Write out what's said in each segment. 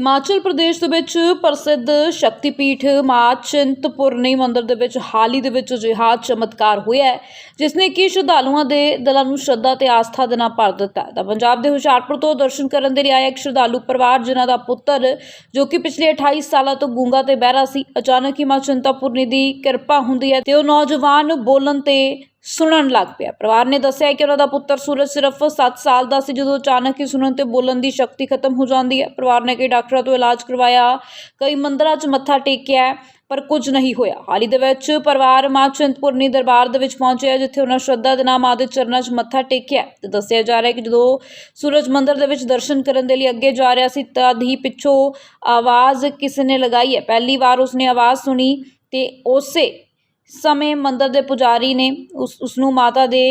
ਹਿਮਾਚਲ ਪ੍ਰਦੇਸ਼ ਦੇ ਵਿੱਚ ਪ੍ਰਸਿੱਧ ਸ਼ਕਤੀਪੀਠ ਮਾਂ ਚਿੰਤਪੁਰਨੀ ਮੰਦਿਰ ਦੇ ਵਿੱਚ ਹਾਲ ਹੀ ਦੇ ਵਿੱਚ ਅਜਿਹਾ ਚਮਤਕਾਰ ਹੋਇਆ ਹੈ ਜਿਸ ਨੇ ਕਿ ਸ਼ਰਧਾਲੂਆਂ ਦੇ ਦਿਲਾਂ ਨੂੰ ਸ਼ਰਧਾ ਤੇ ਆਸਥਾ ਦੇ ਨਾਲ ਭਰ ਦਿੱਤਾ ਤਾਂ ਪੰਜਾਬ ਦੇ ਹੁਸ਼ਿਆਰਪੁਰ ਤੋਂ ਦਰਸ਼ਨ ਕਰਨ ਦੇ ਲਈ ਆਇਆ ਇੱਕ ਸ਼ਰਧਾਲੂ ਪਰਿਵਾਰ, ਜਿਨ੍ਹਾਂ ਦਾ ਪੁੱਤਰ, ਜੋ ਕਿ ਪਿਛਲੇ 28 ਸਾਲਾਂ ਤੋਂ ਗੂੰਗਾ ਤੇ ਬਹਿਰਾ ਸੀ, ਅਚਾਨਕ ਹੀ ਮਾਂ ਚਿੰਤਪੁਰਨੀ ਦੀ ਕਿਰਪਾ ਹੁੰਦੀ ਹੈ ਤੇ ਉਹ ਨੌਜਵਾਨ ਬੋਲਣ ਤੇ ਸੁਣਨ ਲੱਗ ਪਿਆ। ਪਰਿਵਾਰ ਨੇ ਦੱਸਿਆ ਕਿ ਉਹਨਾਂ ਦਾ ਪੁੱਤਰ ਸੂਰਜ ਸਿਰਫ 7 ਸਾਲ ਦਾ ਸੀ, ਜਦੋਂ ਅਚਾਨਕ ਹੀ ਸੁਣਨ ਤੇ ਬੋਲਣ ਦੀ ਸ਼ਕਤੀ ਖਤਮ ਹੋ ਜਾਂਦੀ ਹੈ। ਪਰਿਵਾਰ ਨੇ ਕਈ ਡਾਕਟਰਾਂ ਤੋਂ ਇਲਾਜ ਕਰਵਾਇਆ, ਕਈ ਮੰਦਰਾਂ 'ਚ ਮੱਥਾ ਟੇਕਿਆ, ਪਰ ਕੁਝ ਨਹੀਂ ਹੋਇਆ। ਹਾਲ ਹੀ ਦੇ ਵਿੱਚ ਪਰਿਵਾਰ ਮਾਂ ਚਿੰਤਪੁਰਨੀ ਦਰਬਾਰ ਦੇ ਵਿੱਚ ਪਹੁੰਚਿਆ ਜਿੱਥੇ ਉਹਨਾਂ ਸ਼ਰਧਾ ਦੇ ਨਾਲ ਮਾਂ ਦੇ ਚਰਨਾਂ 'ਚ ਮੱਥਾ ਟੇਕਿਆ ਤੇ ਦੱਸਿਆ ਜਾ ਰਿਹਾ ਹੈ ਕਿ ਜਦੋਂ ਸੂਰਜ ਮੰਦਰ ਦੇ ਵਿੱਚ ਦਰਸ਼ਨ ਕਰਨ ਦੇ ਲਈ ਅੱਗੇ ਜਾ ਰਿਹਾ ਸੀ ਤਦ ਹੀ ਪਿੱਛੋਂ ਆਵਾਜ਼ ਕਿਸੇ ਨੇ ਲਗਾਈ ਹੈ। ਪਹਿਲੀ ਵਾਰ ਉਸਨੇ ਆਵਾਜ਼ ਸੁਣੀ ਤੇ ਉਸੇ ਸਮੇਂ ਮੰਦਰ ਦੇ ਪੁਜਾਰੀ ਨੇ ਉਸ ਉਸ ਨੂੰ ਮਾਤਾ ਦੇ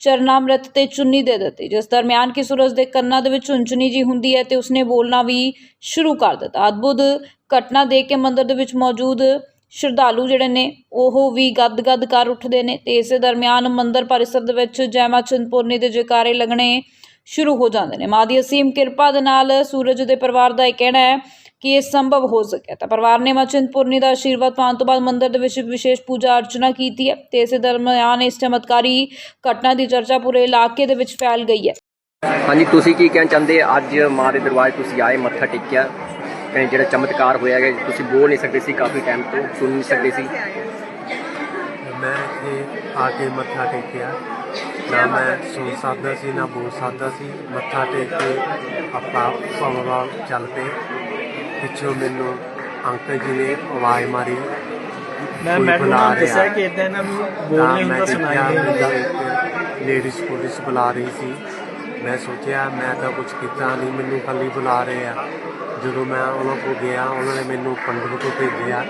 ਚਰਨਾਮ੍ਰਿਤ ਤੇ ਚੁੰਨੀ ਦੇ ਦਿੱਤੀ, ਜਿਸ ਦਰਮਿਆਨ ਕਿ ਸੂਰਜ ਦੇ ਕੰਨਾਂ ਦੇ ਵਿੱਚ ਚੁੰਚਨੀ ਜੀ ਹੁੰਦੀ ਹੈ ਤੇ ਉਸਨੇ ਬੋਲਣਾ ਵੀ ਸ਼ੁਰੂ ਕਰ ਦਿੱਤਾ। ਅਦਭੁਤ ਘਟਨਾ ਦੇਖ ਕੇ ਮੰਦਰ ਦੇ ਵਿੱਚ ਮੌਜੂਦ ਸ਼ਰਧਾਲੂ ਜਿਹੜੇ ਨੇ, ਉਹ ਵੀ ਗੱਦ ਗੱਦ ਕਰ ਉੱਠਦੇ ਨੇ ਤੇ ਇਸੇ ਦਰਮਿਆਨ ਮੰਦਰ ਪਰਿਸਰ ਦੇ ਵਿੱਚ ਜੈ ਮਾਂ ਦੇ ਜੈਕਾਰੇ ਲੱਗਣੇ ਸ਼ੁਰੂ ਹੋ ਜਾਂਦੇ ਨੇ। ਮਾਂ ਦੀ ਅਸੀਮ ਕਿਰਪਾ ਦੇ ਨਾਲ ਸੂਰਜ ਦੇ ਪਰਿਵਾਰ ਦਾ ਇਹ ਕਹਿਣਾ ਹੈ ਕਿ ਇਹ ਸੰਭਵ ਹੋ ਸਕਿਆ ਤਾਂ ਪਰਿਵਾਰ ਨੇ ਮਾਂ ਚਿੰਤਪੁਰਨੀ ਦਾ ਆਸ਼ੀਰਵਾਦ ਪਾਉਣ ਤੋਂ ਬਾਅਦ ਮੰਦਿਰ ਦੇ ਵਿੱਚ ਵਿਸ਼ੇਸ਼ ਪੂਜਾ ਅਰਚਨਾ ਕੀਤੀ ਹੈ ਤੇ ਇਸੇ ਦਰਮਿਆਨ ਇਸ ਚਮਤਕਾਰੀ ਘਟਨਾ ਦੀ ਚਰਚਾ ਪੂਰੇ ਇਲਾਕੇ ਦੇ ਵਿੱਚ ਫੈਲ ਗਈ ਹੈ। ਹਾਂਜੀ ਤੁਸੀਂ ਕੀ ਕਹਿਣਾ ਚਾਹੁੰਦੇ? ਅੱਜ ਮਾਂ ਦੇ 'ਚ ਤੁਸੀਂ ਆਏ ਮੱਥਾ ਟੇਕਿਆ। ਤੇ ਜਿਹੜਾ ਚਮਤਕਾਰ ਹੋਇਆ ਹੈ ਤੁਸੀਂ ਬੋਲ ਨਹੀਂ ਸਕਦੇ ਸੀ ਕਾਫੀ ਟਾਈਮ ਤੋਂ ਸੁਣ ਨਹੀਂ ਸਕਦੇ ਸੀ। ਮੈਂ ਇੱਥੇ ਆ ਕੇ ਮੱਥਾ ਟੇਕਿਆ। ਨਾ ਮੈਂ ਸੁਣ ਸਕਦਾ ਸੀ ਨਾ ਬੋਲ ਸਕਦਾ ਸੀ। ਮੱਥਾ ਟੇਕ ਕੇ ਆਪਾਂ ਭਵਨ ਚੱਲ ਪਏ। ਪਿੱਛੋਂ ਮੈਨੂੰ ਅੰਕਲ ਜੀ ਨੇ ਆਵਾਜ਼ ਮਾਰੀ। ਮੈਂ ਮੈਡਮ ਨੂੰ ਦੱਸਿਆ। ਕਿ ਇਦਾਂ ਇਹਨਾਂ ਨੂੰ ਬੋਲ ਨਹੀਂ ਹੁੰਦਾ ਸੁਣਾਈ ਦਿੰਦਾ। ਲੇਡੀਜ਼ ਪੁਲਿਸ ਬੁਲਾ ਰਹੀ ਸੀ। ਮੈਂ ਸੋਚਿਆ ਮੈਂ ਤਾਂ ਕੁਝ ਕੀਤਾ ਨਹੀਂ ਮੈਨੂੰ ਖਾਲੀ ਬੁਲਾ ਰਹੇ ਆ। ਜਦੋਂ ਮੈਂ ਉਹਨਾਂ ਕੋਲ ਗਿਆ ਉਹਨਾਂ ਨੇ ਮੈਨੂੰ ਪੰਡਿਤ ਕੋਲ ਭੇਜਿਆ।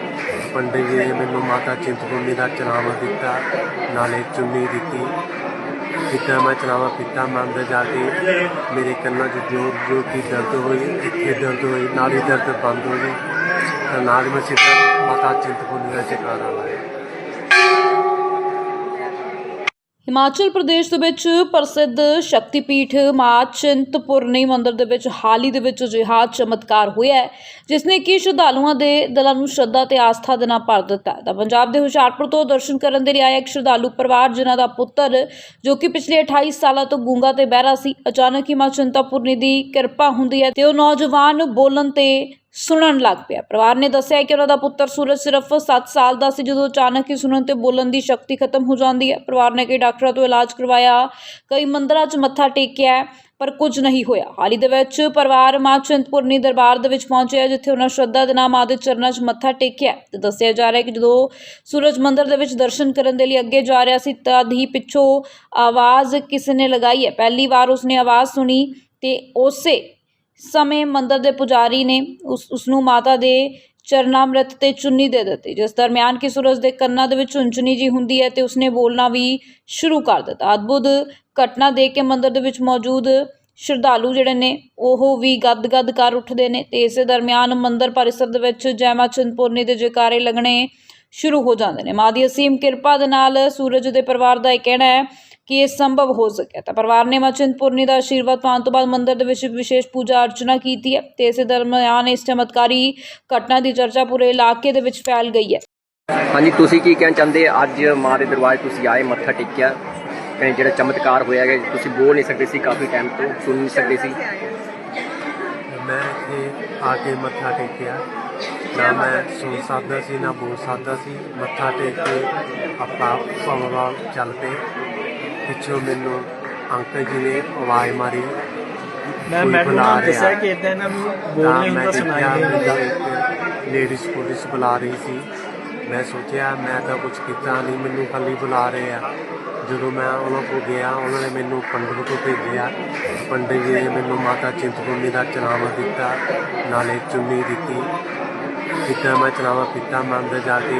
ਪੰਡਿਤ ਜੀ ਨੇ ਮੈਨੂੰ ਮਾਤਾ ਚਿੰਤਪੁਰਨੀ ਦਾ ਚਨਾਵਾ ਦਿੱਤਾ ਨਾਲੇ ਚੁੰਨੀ ਦਿੱਤੀ। ਜਿੱਦਾਂ ਮੈਂ ਚਨਾਵਾ ਪੀਤਾ ਮੈਂ ਅੰਦਰ ਜਾ ਕੇ ਮੇਰੇ ਕੰਨਾਂ 'ਚ ਜੋ ਜੋਰ ਦੀ ਦਰਦ ਹੋਈ, ਇੱਥੇ ਦਰਦ ਹੋਈ, ਨਾਲੀ ਦਰਦ ਬੰਦ ਹੋ ਗਈ ਤਾਂ ਨਾਲ ਹੀ ਮੈਂ ਸਿੱਧਾ ਮਾਤਾ ਚਿੰਤਪੁਰਨੀ ਦਾ ਚਕਾਰਾ ਲਾਇਆ ਹਿਮਾਚਲ ਪ੍ਰਦੇਸ਼ ਦੇ ਵਿੱਚ ਪ੍ਰਸਿੱਧ ਸ਼ਕਤੀਪੀਠ ਮਾਂ ਚਿੰਤਪੁਰਨੀ ਮੰਦਿਰ ਦੇ ਵਿੱਚ ਹਾਲ ਹੀ ਦੇ ਵਿੱਚ ਅਜਿਹਾ ਚਮਤਕਾਰ ਹੋਇਆ ਹੈ ਜਿਸ ਨੇ ਕਿ ਸ਼ਰਧਾਲੂਆਂ ਦੇ ਦਿਲਾਂ ਨੂੰ ਸ਼ਰਧਾ ਤੇ ਆਸਥਾ ਦੇ ਨਾਲ ਭਰ ਦਿੱਤਾ ਤਾਂ ਪੰਜਾਬ ਦੇ ਹੁਸ਼ਿਆਰਪੁਰ ਤੋਂ ਦਰਸ਼ਨ ਕਰਨ ਦੇ ਲਈ ਆਇਆ ਇੱਕ ਸ਼ਰਧਾਲੂ ਪਰਿਵਾਰ, ਜਿਨ੍ਹਾਂ ਦਾ ਪੁੱਤਰ, ਜੋ ਕਿ ਪਿਛਲੇ 28 ਸਾਲਾਂ ਤੋਂ ਗੂੰਗਾ ਤੇ ਬਹਿਰਾ ਸੀ, ਅਚਾਨਕ ਹੀ ਮਾਂ ਚਿੰਤਪੁਰਨੀ ਦੀ ਕਿਰਪਾ ਹੁੰਦੀ ਹੈ ਤੇ ਉਹ ਨੌਜਵਾਨ ਬੋਲਣ ਤੇ ਸੁਣਨ ਲੱਗ ਪਿਆ। ਪਰਿਵਾਰ ਨੇ ਦੱਸਿਆ ਕਿ ਉਹਨਾਂ ਦਾ ਪੁੱਤਰ ਸੂਰਜ ਸਿਰਫ 7 ਸਾਲ ਦਾ ਸੀ, ਜਦੋਂ ਅਚਾਨਕ ਹੀ ਸੁਣਨ ਤੇ ਬੋਲਣ ਦੀ ਸ਼ਕਤੀ ਖਤਮ ਹੋ ਜਾਂਦੀ ਹੈ। ਪਰਿਵਾਰ ਨੇ ਕਈ ਡਾਕਟਰਾਂ ਤੋਂ ਇਲਾਜ ਕਰਵਾਇਆ, ਕਈ ਮੰਦਰਾਂ 'ਚ ਮੱਥਾ ਟੇਕਿਆ, ਪਰ ਕੁਝ ਨਹੀਂ ਹੋਇਆ। ਹਾਲ ਹੀ ਦੇ ਵਿੱਚ ਪਰਿਵਾਰ ਮਾਂ ਚਿੰਤਪੁਰਨੀ ਦਰਬਾਰ ਦੇ ਵਿੱਚ ਪਹੁੰਚਿਆ ਜਿੱਥੇ ਉਹਨਾਂ ਸ਼ਰਧਾ ਦੇ ਨਾਲ ਮਾਂ ਦੇ ਚਰਨਾਂ 'ਚ ਮੱਥਾ ਟੇਕਿਆ ਤੇ ਦੱਸਿਆ ਜਾ ਰਿਹਾ ਹੈ ਕਿ ਜਦੋਂ ਸੂਰਜ ਮੰਦਰ ਦੇ ਵਿੱਚ ਦਰਸ਼ਨ ਕਰਨ ਦੇ ਲਈ ਅੱਗੇ ਜਾ ਰਿਹਾ ਸੀ ਤਦ ਹੀ ਪਿੱਛੋਂ ਆਵਾਜ਼ ਕਿਸੇ ਨੇ ਲਗਾਈ ਹੈ। ਪਹਿਲੀ ਵਾਰ ਉਸਨੇ ਆਵਾਜ਼ ਸੁਣੀ ਤੇ ਉਸੇ ਸਮੇਂ ਮੰਦਰ ਦੇ ਪੁਜਾਰੀ ਨੇ ਉਸ ਉਸ ਨੂੰ ਮਾਤਾ ਦੇ ਚਰਨਾਮ੍ਰਿਤ ਤੇ ਚੁੰਨੀ ਦੇ ਦਿੱਤੀ, ਜਿਸ ਦਰਮਿਆਨ ਕਿ ਸੂਰਜ ਦੇ ਕੰਨਾਂ ਦੇ ਵਿੱਚ ਚੁੰਚਨੀ ਜੀ ਹੁੰਦੀ ਹੈ ਤੇ ਉਸਨੇ ਬੋਲਣਾ ਵੀ ਸ਼ੁਰੂ ਕਰ ਦਿੱਤਾ। ਅਦਭੁਤ ਘਟਨਾ ਦੇਖ ਕੇ ਮੰਦਰ ਦੇ ਵਿੱਚ ਮੌਜੂਦ ਸ਼ਰਧਾਲੂ ਜਿਹੜੇ ਨੇ, ਉਹ ਵੀ ਗੱਦ ਗੱਦ ਕਰ ਉੱਠਦੇ ਨੇ ਤੇ ਇਸੇ ਦਰਮਿਆਨ ਮੰਦਰ ਪਰਿਸਰ ਦੇ ਵਿੱਚ ਜੈ ਮਾਂ ਚਿੰਤਪੁਰਨੀ ਦੇ ਜੈਕਾਰੇ ਲੱਗਣੇ ਸ਼ੁਰੂ ਹੋ ਜਾਂਦੇ ਨੇ। ਮਾਂ ਦੀ ਅਸੀਮ ਕਿਰਪਾ ਦੇ ਨਾਲ ਸੂਰਜ ਦੇ ਪਰਿਵਾਰ ਦਾ ਇਹ ਕਹਿਣਾ ਹੈ ਕਿ ਇਹ ਸੰਭਵ ਹੋ ਸਕਿਆ। ਤਾਂ ਪਰਿਵਾਰ ਨੇ ਮਾਂ ਚਿੰਤਪੁਰਨੀ ਦਾ ਆਸ਼ੀਰਵਾਦ ਪਾਉਣ ਤੋਂ ਬਾਅਦ ਮੰਦਿਰ ਦੇ ਵਿੱਚ ਵਿਸ਼ੇਸ਼ ਪੂਜਾ ਅਰਚਨਾ ਕੀਤੀ ਹੈ ਤੇ ਇਸੇ ਦਰਮਿਆਨ ਇਸ ਚਮਤਕਾਰੀ ਘਟਨਾ ਦੀ ਚਰਚਾ ਪੂਰੇ ਇਲਾਕੇ ਦੇ ਵਿੱਚ ਫੈਲ ਗਈ ਹੈ। ਹਾਂਜੀ ਤੁਸੀਂ ਕੀ ਕਹਿਣਾ ਚਾਹੁੰਦੇ? ਅੱਜ ਮਾਂ ਦੇ 'ਚ ਤੁਸੀਂ ਆਏ ਮੱਥਾ ਟੇਕਿਆ। ਤੇ ਜਿਹੜਾ ਚਮਤਕਾਰ ਹੋਇਆ ਹੈ ਤੁਸੀਂ ਬੋਲ ਨਹੀਂ ਸਕਦੇ ਸੀ ਕਾਫੀ ਟਾਈਮ ਤੋਂ ਸੁਣ ਨਹੀਂ ਸਕਦੇ ਸੀ। ਮੈਂ ਇੱਥੇ ਆ ਕੇ ਮੱਥਾ ਟੇਕਿਆ। ਨਾ ਮੈਂ ਸੁਣ ਸਕਦਾ ਸੀ ਨਾ ਬੋਲ ਸਕਦਾ ਸੀ। ਮੱਥਾ ਟੇਕ ਕੇ ਆਪਾਂ ਭਵਨ ਚੱਲ ਪਏ। ਪਿੱਛੋਂ ਮੈਨੂੰ ਅੰਕਲ ਜੀ ਨੇ ਆਵਾਜ਼ ਮਾਰੀ। ਮੈਂ ਮੈਡਮ ਨੂੰ। ਦੱਸਿਆ ਕਿ ਇਦਾਂ ਨੂੰ ਬੋਲ ਤਾਂ ਨਹੀਂ ਮੈਂ ਹੁੰਦਾ ਸੁਣਾਈ ਇੱਕ ਲੇਡੀਜ਼ ਪੁਲਿਸ ਬੁਲਾ ਰਹੀ ਸੀ। ਮੈਂ ਸੋਚਿਆ ਮੈਂ ਤਾਂ ਕੁਝ ਕੀਤਾ ਨਹੀਂ ਮੈਨੂੰ ਖਾਲੀ ਬੁਲਾ ਰਹੇ ਆ। ਜਦੋਂ ਮੈਂ ਉਹਨਾਂ ਕੋਲ ਗਿਆ ਉਹਨਾਂ ਨੇ ਮੈਨੂੰ ਪੰਡਿਤ ਕੋਲ ਭੇਜਿਆ। ਪੰਡਿਤ ਜੀ ਨੇ ਮੈਨੂੰ ਮਾਤਾ ਚਿੰਤਪੁਰਨੀ ਦਾ ਚਨਾਵਾ ਦਿੱਤਾ ਨਾਲੇ ਚੁੰਨੀ ਦਿੱਤੀ। ਜਿੱਦਾਂ ਮੈਂ ਚਲਾਵਾਂ ਪੀਤਾ ਮੈਂ ਅੰਦਰ ਜਾ ਕੇ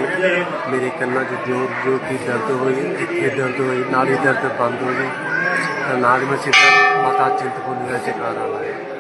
ਮੇਰੇ ਕੰਨਾਂ 'ਚ ਜੋਰ ਜੋਰ ਦੀ ਦਰਦ ਹੋਈ, ਇੱਥੇ ਦਰਦ ਹੋਈ ਨਾਲੀ ਦਰਦ ਬੰਦ ਹੋ ਗਈ। ਤਾਂ ਨਾਲ ਹੀ ਮੈਂ ਸਿੱਧਾ ਮਾਤਾ ਚਿੰਤਪੁਰਨੀ ਦਾ ਚਕਾਰਾ ਲਾਇਆ